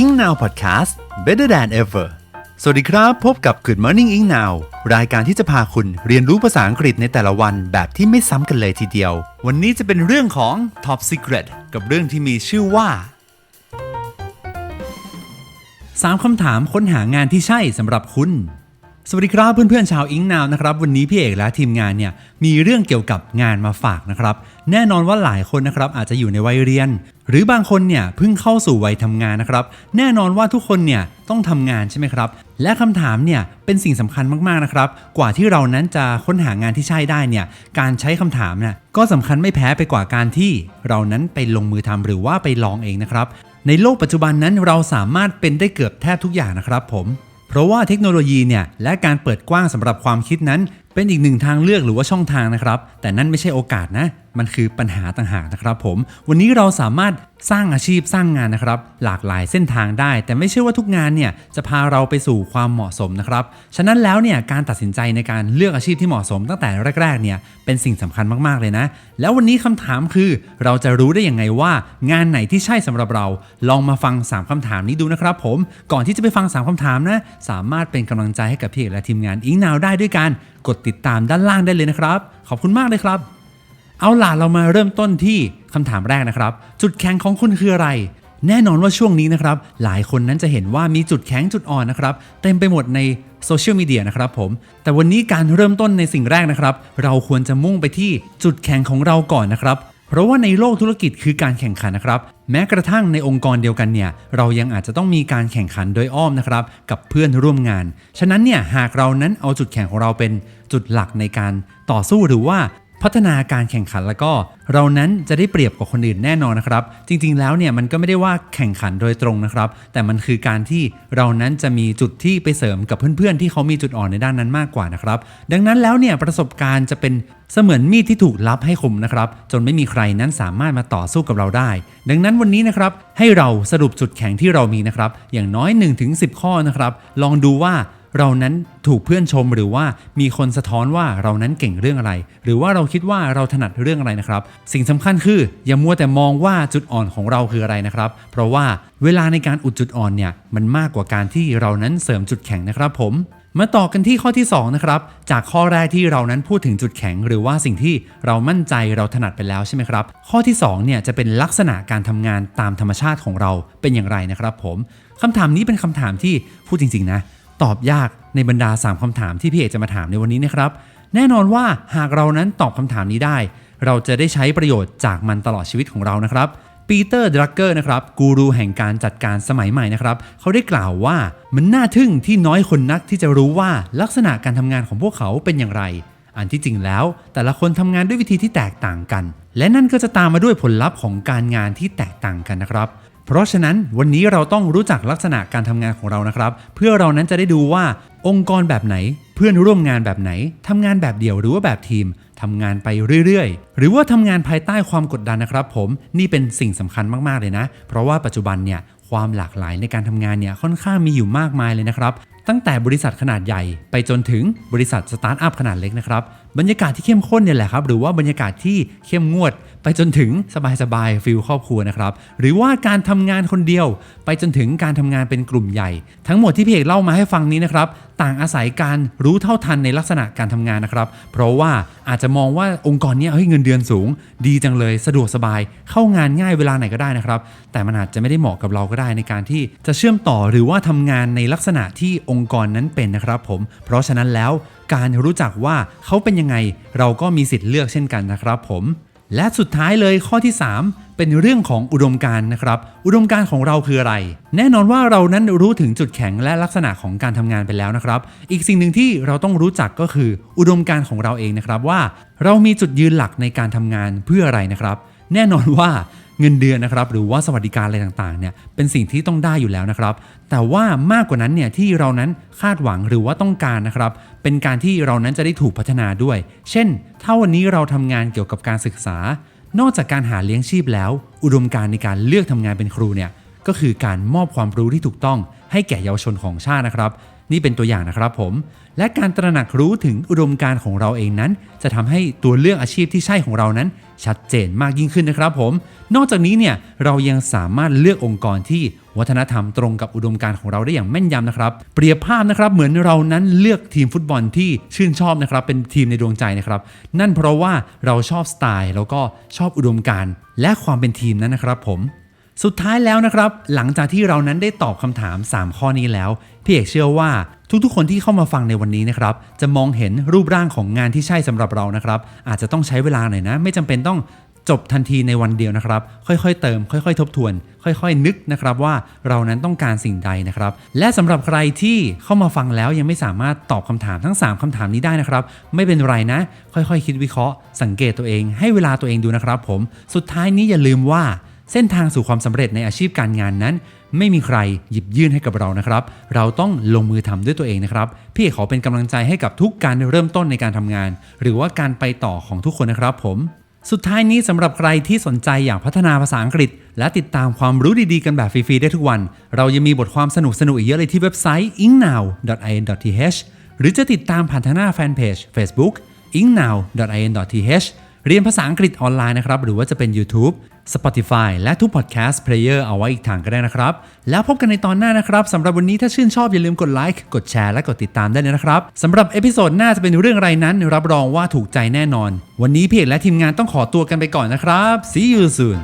Ing Now Podcast Better than ever สวัสดีครับ พบกับ Good Morning Ing Now รายการที่จะพาคุณเรียนรู้ภาษาอังกฤษในแต่ละวันแบบที่ไม่ซ้ำกันเลยทีเดียว วันนี้จะเป็นเรื่องของ Top Secret กับเรื่องที่มีชื่อว่า 3 คำถามค้นหางานที่ใช่สำหรับคุณ สวัสดีครับเพื่อนๆชาวอิงนาวนะครับวันนี้พี่เอกและทีมงานเนี่ยมีเรื่องเกี่ยวกับงานมาฝากนะครับ แน่นอนว่าหลายคนนะครับอาจจะอยู่ในวัยเรียน หรือบางคนเนี่ยเพิ่งเข้าสู่วัยทำงานนะครับ แน่นอนว่าทุกคนเนี่ยต้องทำงานใช่ไหมครับ และคำถามเนี่ยเป็นสิ่งสำคัญมากๆนะครับ กว่าที่เรานั้นจะค้นหางานที่ใช่ได้เนี่ยการใช้คำถามเนี่ยก็สำคัญไม่แพ้ไปกว่าการที่ เรานั้นไปลงมือทำหรือว่าไปลองเองนะครับในโลกปัจจุบันนั้นเราสามารถเป็นได้เกือบแทบทุกอย่างนะครับผม เพราะว่าเทคโนโลยีเนี่ยและการเปิดกว้างสำหรับความคิดนั้น เป็นอีกหนึ่งทางเลือกหรือว่าช่องทางนะครับ แต่นั่นไม่ใช่โอกาสนะ มันคือปัญหาต่างหากนะครับผม วันนี้เราสามารถสร้างอาชีพสร้างงานนะครับ หลากหลายเส้นทางได้ แต่ไม่ใช่ว่าทุกงานเนี่ยจะพาเราไปสู่ความเหมาะสมนะครับ ฉะนั้นแล้วเนี่ยการตัดสินใจในการเลือกอาชีพที่เหมาะสมตั้งแต่แรกๆเนี่ยเป็นสิ่งสำคัญมากๆเลยนะ แล้ววันนี้คำถามคือเราจะรู้ได้ยังไงว่า งานไหนที่ใช่สำหรับเรา ลองมาฟัง 3คำถามนี้ดูนะครับผม ก่อนที่จะไปฟัง 3คำถามนะสามารถเป็นกำลังใจให้กับพี่เอกและทีมงานอิงนาวได้ด้วยการ กดติดตามด้านล่างได้เลยนะครับ ขอบคุณมากเลยครับ เอาล่ะเรามาเริ่มต้นที่คำถามแรกนะครับ จุดแข็งของคุณคืออะไร แน่นอนว่าช่วงนี้นะครับ หลายคนนั้นจะเห็นว่ามีจุดแข็งจุดอ่อนนะครับเต็มไปหมดในโซเชียลมีเดียนะครับผม แต่วันนี้การเริ่มต้นในสิ่งแรกนะครับ เราควรจะมุ่งไปที่จุดแข็งของเราก่อนนะครับ เพราะว่าในโลกธุรกิจคือการแข่งขันนะครับ แม้กระทั่งในองค์กรเดียวกันเนี่ยเรายังอาจจะต้องมีการแข่งขันโดยอ้อมนะครับ กับเพื่อนร่วมงาน ฉะนั้นเนี่ยหากเรานั้นเอาจุดแข็งของเราเป็นจุดหลักในการต่อสู้หรือว่า พัฒนาการแข่งขันแล้วก็เรานั้นจะได้เปรียบกว่าคนอื่นแน่นอนนะครับ จริงๆแล้วเนี่ยมันก็ไม่ได้ว่าแข่งขันโดยตรงนะครับ แต่มันคือการที่เรานั้นจะมีจุดที่ไปเสริมกับเพื่อนๆ ที่เขามีจุดอ่อนในด้านนั้นมากกว่านะครับ ดังนั้นแล้วเนี่ยประสบการณ์จะเป็นเสมือนมีดที่ถูกลับให้คมนะครับ จนไม่มีใครนั้นสามารถมาต่อสู้กับเราได้ ดังนั้นวันนี้นะครับให้เราสรุปจุดแข็งที่เรามีนะครับ อย่างน้อย 1-10 ข้อนะครับ ลองดูว่า เรานั้นถูกเพื่อนชมหรือว่ามีคนสะท้อนว่าเรานั้นเก่งเรื่องอะไร หรือว่าเราคิดว่าเราถนัดเรื่องอะไรนะครับ สิ่งสำคัญคืออย่ามัวแต่มองว่าจุดอ่อนของเราคืออะไรนะครับ เพราะว่าเวลาในการอุดจุดอ่อนเนี่ยมันมากกว่าการที่เรานั้นเสริมจุดแข็งนะครับผมมาต่อกันที่ข้อที่2นะครับ จากข้อแรกที่เรานั้นพูดถึงจุดแข็ง หรือว่าสิ่งที่เรามั่นใจเราถนัดไปแล้วใช่ไหมครับ ข้อที่2เนี่ยจะเป็นลักษณะการทำงานตามธรรมชาติของเราเป็นอย่างไรนะครับผมคำถามนี้เป็นคำถามที่พูดจริงๆนะ ตอบยากในบรรดา 3คำถามที่พี่เอกจะมาถามในวันนี้นะครับ แน่นอนว่าหากเรานั้นตอบคำถามนี้ได้ เราจะได้ใช้ประโยชน์จากมันตลอดชีวิตของเรานะครับปีเตอร์ดรักเกอร์นะครับกูรูแห่งการจัดการสมัยใหม่นะครับเขาได้กล่าวว่ามันน่าทึ่งที่น้อยคนนักที่จะรู้ว่าลักษณะการทำงานของพวกเขาเป็นอย่างไร อันที่จริงแล้ว แต่ละคนทำงานด้วยวิธีที่แตกต่างกัน และนั่นก็จะตามมาด้วยผลลัพธ์ของการงานที่แตกต่างกันนะครับ เพราะฉะนั้นวันนี้เราต้องรู้จักลักษณะการทำงานของเรานะครับ เพื่อเรานั้นจะได้ดูว่าองค์กรแบบไหน เพื่อนร่วมงานแบบไหนทำงานแบบเดี่ยวหรือว่าแบบทีมทำงานไปเรื่อยๆ หรือว่าทำงานภายใต้ความกดดันนะครับ ผมนี่เป็นสิ่งสำคัญมากๆเลยนะ เพราะว่าปัจจุบันเนี่ยความหลากหลายในการทำงานเนี่ยค่อนข้างมีอยู่มากมายเลยนะครับตั้งแต่บริษัทขนาดใหญ่ไปจนถึงบริษัทสตาร์ทอัพขนาดเล็กนะครับ บรรยากาศที่เข้มข้นเนี่ยแหละครับ หรือว่าบรรยากาศที่เข้มงวด ไปจนถึงสบายๆฟิลครอบครัวนะครับ หรือว่าการทำงานคนเดียว ไปจนถึงการทำงานเป็นกลุ่มใหญ่ ทั้งหมดที่พี่เอกเล่ามาให้ฟังนี้นะครับต่างอาศัยการรู้เท่าทันในลักษณะการทำงานนะครับ เพราะว่าอาจจะมองว่าองค์กรนี้เฮ้ยเงินเดือนสูง ดีจังเลยสะดวกสบาย เข้างานง่ายเวลาไหนก็ได้นะครับ แต่มันอาจจะไม่ได้เหมาะกับเราก็ได้ในการที่จะเชื่อมต่อหรือว่าทำงานในลักษณะที่องค์กรนั้นเป็นนะครับ ผม เพราะฉะนั้นแล้วการรู้จักว่าเขาเป็นยังไง เราก็มีสิทธิ์เลือกเช่นกันนะครับ ผม และสุดท้ายเลยข้อที่ 3 เป็นเรื่องของอุดมการณ์นะครับ อุดมการณ์ของเราคืออะไร แน่นอนว่าเรานั้นรู้ถึงจุดแข็งและลักษณะของการทำงานไปแล้วนะครับ อีกสิ่งหนึ่งที่เราต้องรู้จักก็คืออุดมการณ์ของเราเองนะครับว่า เรามีจุดยืนหลักในการทำงานเพื่ออะไรนะครับ แน่นอนว่า เงินเดือนนะครับหรือว่าสวัสดิการอะไรต่างๆเนี่ยเป็นสิ่งที่ต้องได้อยู่แล้วนะครับ แต่ว่ามากกว่านั้นเนี่ยที่เรานั้นคาดหวังหรือว่าต้องการนะครับ เป็นการที่เรานั้นจะได้ถูกพัฒนาด้วย เช่น ถ้าวันนี้เราทำงานเกี่ยวกับการศึกษา นอกจากการหาเลี้ยงชีพแล้ว อุดมการในการเลือกทำงานเป็นครูเนี่ย ก็คือการมอบความรู้ที่ถูกต้องให้แก่เยาวชนของชาตินะครับ นี่เป็นตัวอย่างนะครับผม และการตระหนักรู้ถึงอุดมการณ์ของเราเองนั้น จะทำให้ตัวเลือกอาชีพที่ใช่ของเรานั้น ชัดเจนมากยิ่งขึ้นนะครับผม นอกจากนี้เนี่ยเรายังสามารถเลือกองค์กรที่วัฒนธรรมตรงกับอุดมการณ์ของเราได้อย่างแม่นยำนะครับ เปรียบภาพนะครับเหมือนเรานั้นเลือกทีมฟุตบอลที่ชื่นชอบนะครับ เป็นทีมในดวงใจนะครับ นั่นเพราะว่าเราชอบสไตล์แล้วก็ชอบอุดมการณ์และความเป็นทีมนั้นนะครับผม สุดท้ายแล้วนะครับ หลังจากที่เรานั้นได้ตอบคำถาม 3 ข้อนี้แล้ว พี่เอกเชื่อว่าทุกๆ คนที่เข้ามาฟังในวันนี้นะครับ จะมองเห็นรูปร่างของงานที่ใช่สำหรับเรานะครับ อาจจะต้องใช้เวลาหน่อยนะ ไม่จำเป็นต้องจบทันทีในวันเดียวนะครับ ค่อยๆ เติม ค่อยๆ ทบทวน ค่อยๆ นึกนะครับว่าเรานั้นต้องการสิ่งใดนะครับ และสำหรับใครที่เข้ามาฟังแล้วยังไม่สามารถตอบคำถามทั้ง 3คำถามนี้ได้นะครับ ไม่เป็นไรนะ ค่อยๆ คิดวิเคราะห์ สังเกตตัวเอง ให้เวลาตัวเองดูนะครับ ผม สุดท้ายนี้อย่าลืมว่า เส้นทางสู่ความสำเร็จในอาชีพการงานนั้น ไม่มีใครหยิบยื่นให้กับเรานะครับ เราต้องลงมือทำด้วยตัวเองนะครับ พี่ขอเป็นกำลังใจให้กับทุกการเริ่มต้นในการทำงาน หรือว่าการไปต่อของทุกคนนะครับผม สุดท้ายนี้สำหรับใครที่สนใจอยากพัฒนาภาษาอังกฤษ และติดตามความรู้ดีๆกันแบบฟรีๆได้ทุกวัน เรายังมีบทความสนุกๆอีกเยอะเลยที่เว็บไซต์ ingnow.in.th หรือจะติดตามผ่านทางหน้าแฟนเพจ Facebook ingnow.in.th เรียนภาษาอังกฤษออนไลน์นะครับหรือว่าจะเป็น YouTube Spotify และทุก podcast player เอาไว้อีกทางก็ได้นะครับ แล้วพบกันในตอนหน้านะครับสำหรับวันนี้ถ้าชื่นชอบอย่าลืมกดไลค์กดแชร์และกดติดตามได้เลยนะครับสำหรับเอพิโซดหน้าจะเป็นเรื่องอะไรนั้น รับรองว่าถูกใจแน่นอน วันนี้พี่เพจและทีมงานต้องขอตัวกันไปก่อนนะครับ see you soon